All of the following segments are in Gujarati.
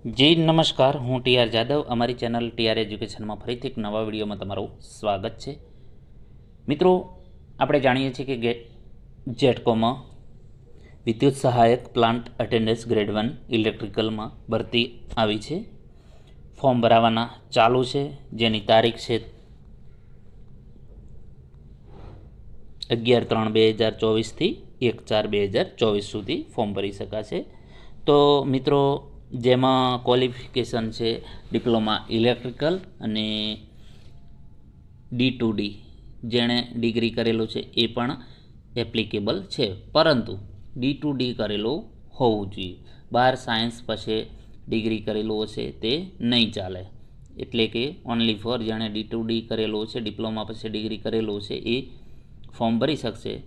જી નમસ્કાર, હું ટી આર જાદવ. અમારી ચેનલ ટી આર એજ્યુકેશનમાં ફરીથી એક નવા વિડીયોમાં તમારું સ્વાગત છે. મિત્રો, આપણે જાણીએ છીએ કે જેટકોમાં વિદ્યુત સહાયક પ્લાન્ટ અટેન્ડન્સ ગ્રેડ વન ઇલેક્ટ્રિકલમાં ભરતી આવી છે. ફોર્મ ભરાવાના ચાલુ છે. જેની તારીખ છે અગિયાર ત્રણ બે હજાર ચોવીસથી એક ચાર બે હજાર ચોવીસ સુધી ફોર્મ ભરી શકાશે. તો મિત્રો જેમાં ક્વોલિફિકેશન છે ડિપ્લોમા ઇલેક્ટ્રિકલ અને ડી ટુ ડી જેણે ડિગ્રી કરેલું છે એ પણ એપ્લિકેબલ છે. પરંતુ ડી ટુ ડી કરેલું હોવું જોઈએ. બહાર સાયન્સ પછી ડિગ્રી કરેલું હશે તે નહીં ચાલે. એટલે કે ઓનલી ફોર જેણે ડી ટુ ડી કરેલું છે ડિપ્લોમા પછી ડિગ્રી કરેલું છે એ ફોર્મ ભરી શકશે.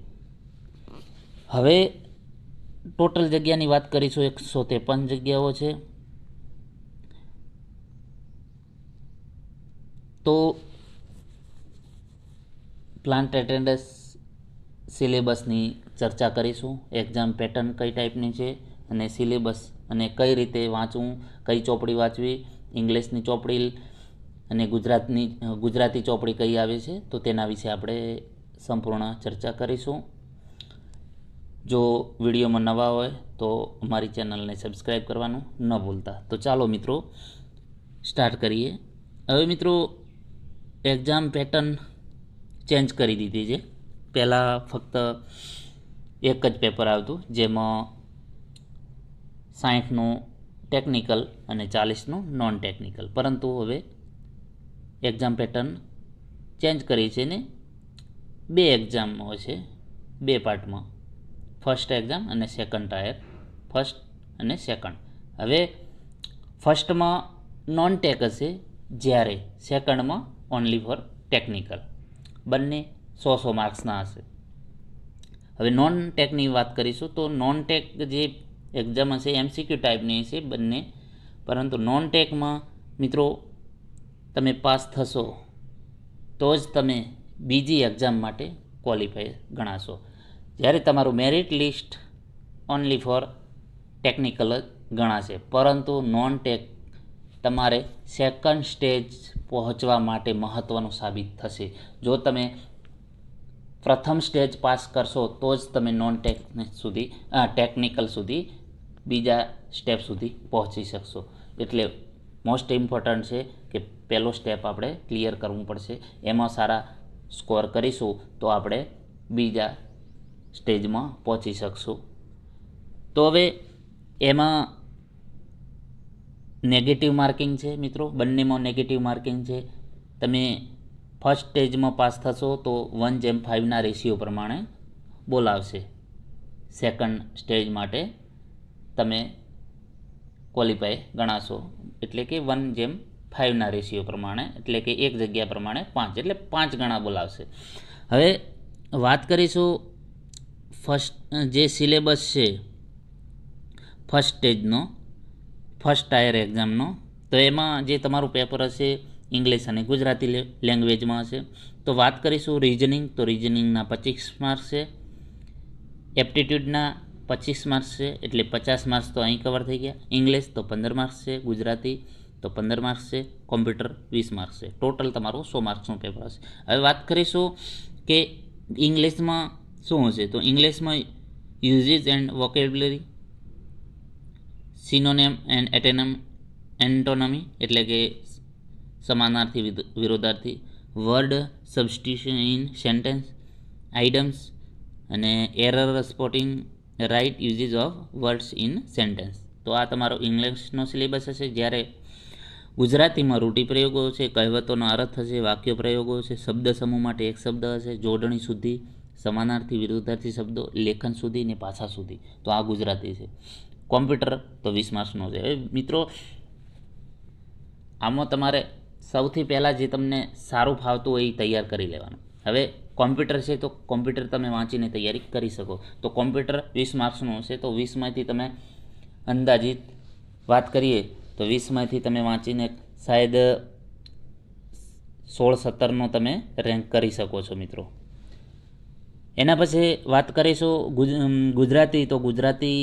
હવે ટોટલ જગ્યાની વાત કરીશું એકસો ત્રેપન જગ્યાઓ છે. તો પ્લાન્ટ એટેન્ડન્સ સિલેબસની ચર્ચા કરીશું. એક્ઝામ પેટર્ન કઈ ટાઈપની છે અને સિલેબસ અને કઈ રીતે વાંચવું, કઈ ચોપડી વાંચવી, ઇંગ્લિશની ચોપડી અને ગુજરાતની, ગુજરાતી ચોપડી કઈ આવે છે, તો તેના વિશે આપણે સંપૂર્ણ ચર્ચા કરીશું. જો વિડીયોમાં નવા હોય તો અમારી ચેનલને સબસ્ક્રાઈબ કરવાનું ન ભૂલતા. તો ચાલો મિત્રો, સ્ટાર્ટ કરીએ. હવે મિત્રો એક્ઝામ પેટર્ન ચેન્જ કરી દીધી છે. પહેલાં ફક્ત એક જ પેપર આવતું, જેમાં સાઠનું ટેકનિકલ અને ચાલીસનું નોન ટેકનિકલ પરંતુ હવે એક્ઝામ પેટર્ન ચેન્જ કરી છે ને બે એક્ઝામ હોય છે, બે પાર્ટમાં ફર્સ્ટ એક્ઝામ અને સેકન્ડ ટાયર ફર્સ્ટ અને સેકન્ડ હવે ફર્સ્ટમાં નોન ટેક હશે જ્યારે સેકન્ડમાં ઓનલી ફોર ટેકનિકલ બંને સો સો માર્ક્સના હશે. હવે નોન ટેકની વાત કરીશું તો નોન ટેક જે એક્ઝામ હશે એમસીક્યુ ટાઈપની હશે બંને. પરંતુ નોન ટેકમાં મિત્રો તમે પાસ થશો તો જ તમે બીજી એક્ઝામ માટે ક્વોલિફાય ગણાશો. જ્યારે તમારું merit list only for technical જ ગણાશે. પરંતુ નોન ટેક તમારે સેકન્ડ સ્ટેજ પહોંચવા માટે મહત્ત્વનું સાબિત થશે. જો તમે પ્રથમ સ્ટેજ પાસ કરશો, તો જ તમે નોન ટેક સુધી ટેકનિકલ સુધી, બીજા સ્ટેપ સુધી પહોંચી શકશો. એટલે મોસ્ટ ઇમ્પોર્ટન્ટ છે કે પહેલો સ્ટેપ આપણે ક્લિયર કરવું પડશે. એમાં સારા સ્કોર કરીશું તો આપણે બીજા સ્ટેજમાં પહોંચી શકશું. તો હવે એમાં નેગેટિવ માર્કિંગ છે મિત્રો. બંનેમાં નેગેટિવ માર્કિંગ છે. તમે ફર્સ્ટ સ્ટેજમાં પાસ થશો તો વન જેમ ફાઇવના રેશિયો પ્રમાણે બોલાવશે. સેકન્ડ સ્ટેજ માટે તમે ક્વોલિફાય ગણાશો. એટલે કે વન જેમ ફાઇવના રેશિયો પ્રમાણે, એટલે કે એક જગ્યા પ્રમાણે પાંચ, એટલે પાંચ ગણા બોલાવશે. હવે વાત કરીશું ફર્સ્ટ જે સિલેબસ છે, ફર્સ્ટ સ્ટેજનો, ફર્સ્ટ ટાયર એક્ઝામનો, તો એમાં જે તમારું પેપર હશે, ઇંગ્લિશ અને ગુજરાતી લેંગ્વેજમાં હશે, તો વાત કરીશું રિઝનિંગ, તો રિઝનિંગના પચીસ માર્ક્સ છે, એપ્ટિટ્યૂડના પચીસ માર્ક્સ છે, એટલે પચાસ માર્ક્સ તો અહીં કવર થઈ ગયા, ઇંગ્લિશ તો પંદર માર્ક્સ છે, ગુજરાતી તો પંદર માર્ક્સ છે, કોમ્પ્યુટર વીસ માર્ક્સ છે, ટોટલ તમારું સો માર્ક્સનું પેપર હશે. હવે વાત કરીશું કે ઇંગ્લિશમાં શું હશે? તો ઇંગ્લિશમાં uses and vocabulary synonym and antonym antonymy એટલે કે સમાનાર્થી વિરોધાર્થી word substitution in sentence idioms અને error spotting right uses of words in sentence તો આ તમારો ઇંગ્લિશનો સિલેબસ હશે. જ્યારે ગુજરાતીમાં રૂઢિપ્રયોગો છે, કહેવતોનો અર્થ હશે, વાક્ય પ્રયોગો છે, શબ્દ સમૂહ માટે એક શબ્દ હશે, જોડણી સુધી સમાનાર્થી વિરુદ્ધાર્થી શબ્દો લેખન સુધી ને ભાષા સુધી. તો આ ગુજરાતી છે. કોમ્પ્યુટર તો વીસ માર્ક્સનો છે. મિત્રો, આમાં તમારે સૌથી પહેલાં જે તમને સારું ફાવતું હોય એ તૈયાર કરી લેવાનું. હવે કોમ્પ્યુટર છે તો કોમ્પ્યુટર તમે વાંચીને તૈયારી કરી શકો. તો કોમ્પ્યુટર વીસ માર્ક્સનું હશે તો વીસમાંથી તમે અંદાજિત વાત કરીએ તો વીસમાંથી તમે વાંચીને શાયદ સોળ સત્તરનો તમે રેન્ક કરી શકો છો મિત્રો. એના પછી વાત કરીશું ગુજરાતી. તો ગુજરાતી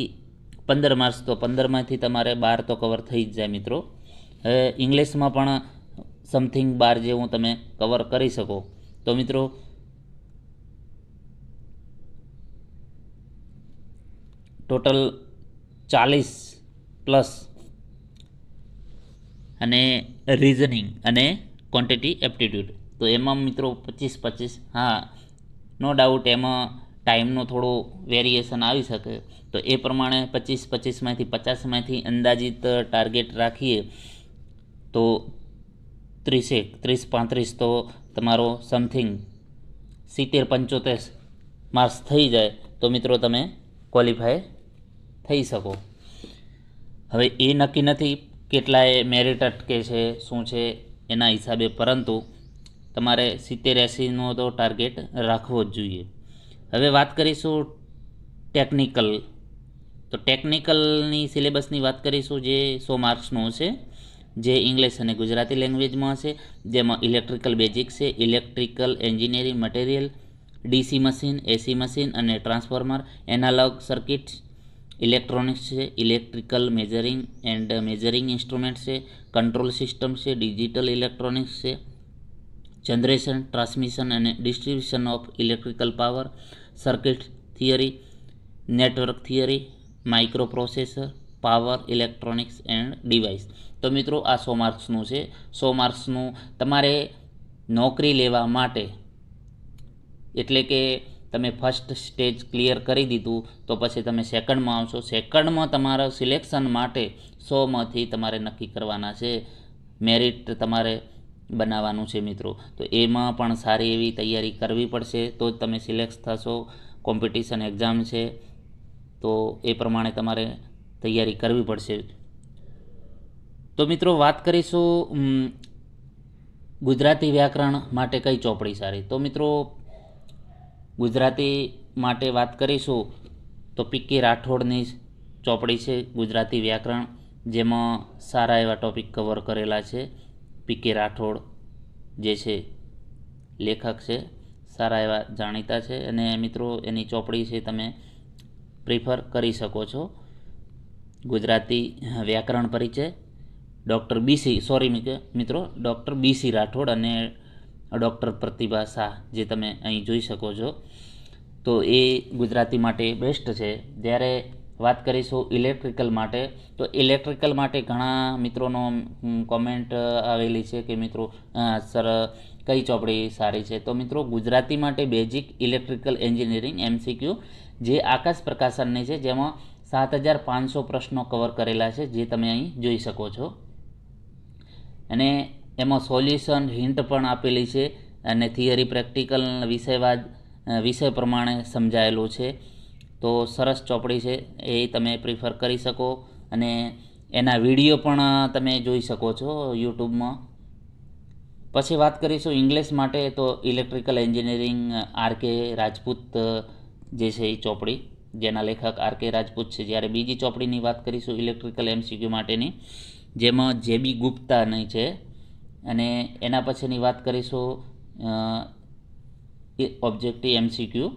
પંદર માર્ક્સ તો પંદરમાંથી તમારે બાર તો કવર થઈ જ જાય મિત્રો. હવે ઇંગ્લિશમાં પણ સમથિંગ બાર જેવું તમે કવર કરી શકો. તો મિત્રો ટોટલ ચાલીસ પ્લસ અને રિઝનિંગ અને ક્વોન્ટિટી એપ્ટિટ્યૂડ તો એમાં મિત્રો પચીસ પચીસ, હા નો ડાઉટ એમાં ટાઈમનો થોડો વેરિએશન આવી શકે. તો એ પ્રમાણે પચીસ, પચીસમાંથી પચાસમાંથી અંદાજિત ટાર્ગેટ રાખીએ તો ત્રીસેક, ત્રીસ, પાંત્રીસ તો તમારો સમથિંગ સિત્તેર, પંચોતેર માર્ક્સ થઈ જાય તો મિત્રો તમે ક્વોલિફાય થઈ શકો. હવે એ નક્કી નથી કેટલાય મેરિટ અટકે છે, શું છે, એના હિસાબે પરંતુ તમારે સિત્તેર એંસીનો તો ટાર્ગેટ રાખવો જ જોઈએ. હવે વાત કરીશું ટેકનિકલ તો ટેકનિકલની સિલેબસની વાત કરીશું જે સો માર્ક્સનું હશે જે ઇંગ્લિશ અને ગુજરાતી લેંગ્વેજમાં હશે, જેમાં ઇલેક્ટ્રિકલ બેઝિક છે electrical engineering material DC machine, AC machine અને ટ્રાન્સફોર્મર એનાલોગ સર્કિટ્સ ઇલેક્ટ્રોનિક્સ છે electrical measuring and measuring instrument છે કંટ્રોલ સિસ્ટમ છે ડિજિટલ ઇલેક્ટ્રોનિક્સ છે જનરેશન, ટ્રાન્સમિશન અને distribution of electrical power, circuit theory, network theory microprocessor power, electronics and device. તો મિત્રો, આ સો માર્ક્સનું છે. સો માર્ક્સનું તમારે નોકરી લેવા માટે, એટલે કે તમે ફર્સ્ટ સ્ટેજ ક્લિયર કરી દીધું, તો પછી તમે સેકન્ડમાં આવશો. સેકન્ડમાં તમારા સિલેક્શન માટે સોમાંથી તમારે નક્કી કરવાના છે. મેરિટ તમારે બનાવવાનું છે મિત્રો. તો એમાં પણ સારી એવી તૈયારી કરવી પડશે, તો જ તમે સિલેક્ટ થશો. કોમ્પિટિશન એક્ઝામ છે, તો એ પ્રમાણે તમારે તૈયારી કરવી પડશે. તો મિત્રો વાત કરીશું ગુજરાતી વ્યાકરણ માટે કઈ ચોપડી સારી? તો મિત્રો, ગુજરાતી માટે વાત કરીશું, તો પીકે રાઠોડની ચોપડી છે ગુજરાતી વ્યાકરણ, જેમાં સારા એવા ટોપિક કવર કરેલા છે. પીકે રાઠોડ જે છે, લેખક છે, સારા એવા જાણીતા છે અને મિત્રો, એની ચોપડી છે તમે પ્રિફર કરી શકો છો. ગુજરાતી વ્યાકરણ પરિચય. ડૉક્ટર બીસી સોરી મિત્રો, ડૉક્ટર બીસી રાઠોડ અને ડૉક્ટર પ્રતિભા શાહ જે તમે અહીં જોઈ શકો છો. તો એ ગુજરાતી માટે બેસ્ટ છે. જ્યારે વાત કરીશું ઇલેક્ટ્રિકલ માટે. તો ઇલેક્ટ્રિકલ માટે ઘણા મિત્રોનો કોમેન્ટ આવેલી છે કે મિત્રો સર, કઈ ચોપડી સારી છે? તો મિત્રો, ગુજરાતી માટે બેઝિક ઇલેક્ટ્રિકલ એન્જિનિયરિંગ એમસીક્યુ જે આકાશ પ્રકાશનની છે, જેમાં સાત હજાર પાંચસો પ્રશ્નો કવર કરેલા છે, જે તમે અહીં જોઈ શકો છો. અને એમાં સોલ્યુશન હિન્ટ પણ આપેલી છે, અને થિયરી પ્રેક્ટિકલ વિષયવાદ વિષય પ્રમાણે સમજાયેલું છે. તો સરસ ચોપડી છે, એ તમે પ્રિફર કરી શકો અને એના વીડિયો પણ તમે જોઈ શકો છો યુટ્યુબમાં. પછી વાત કરીશું ઇંગ્લિશ માટે, તો electrical engineering R K Rajput જે છે એ ચોપડી, જેના લેખક આર કે રાજપૂત છે. જ્યારે બીજી ચોપડીની વાત કરીશું ઇલેક્ટ્રિકલ એમસીક્યુ માટેની, જેમાં જેબી ગુપ્તાની છે. અને એના પછીની વાત કરીશું ઓબ્જેક્ટિવ એમસીક્યુ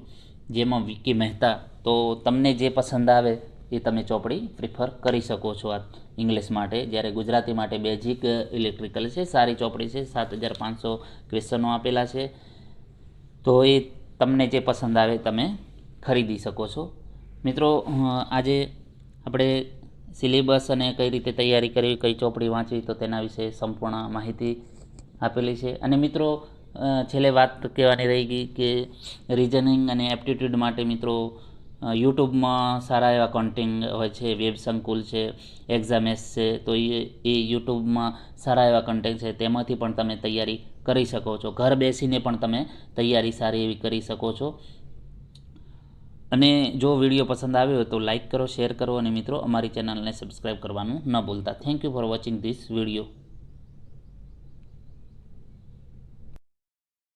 જેમાં વિકી મહેતા તો તમને જે પસંદ આવે એ તમે ચોપડી પ્રિફર કરી શકો છો આ ઇંગ્લિશ માટે. જ્યારે ગુજરાતી માટે બેઝિક ઇલેક્ટ્રિકલ છે, સારી ચોપડી છે, સાત હજાર પાંચસો ક્વેશ્ચનો આપેલા છે. તો એ તમને જે પસંદ આવે તમે ખરીદી શકો છો. મિત્રો આજે આપણે સિલેબસ અને કઈ રીતે તૈયારી કરવી, કઈ ચોપડી વાંચવી, તો તેના વિશે સંપૂર્ણ માહિતી આપેલી છે. અને મિત્રો છેલ્લે વાત કહેવાની રહી ગઈ કે રિઝનિંગ અને એપ્ટિટ્યૂડ માટે મિત્રો યુટ્યુબમાં સારા એવા કોન્ટેન્ટ હોય છે, વેબ સંકુલ છે એક્ઝામેસ છે, તો એ એ યુટ્યુબમાં સારા એવા કન્ટેન્ટ છે, તેમાંથી પણ તમે તૈયારી કરી શકો છો. ઘર બેસીને પણ તમે તૈયારી સારી એવી કરી શકો છો. અને જો વીડિયો પસંદ આવ્યો તો લાઇક કરો શેર કરો, અને મિત્રો, અમારી ચેનલને સબસ્ક્રાઈબ કરવાનું ન ભૂલતા. Thank you for watching this video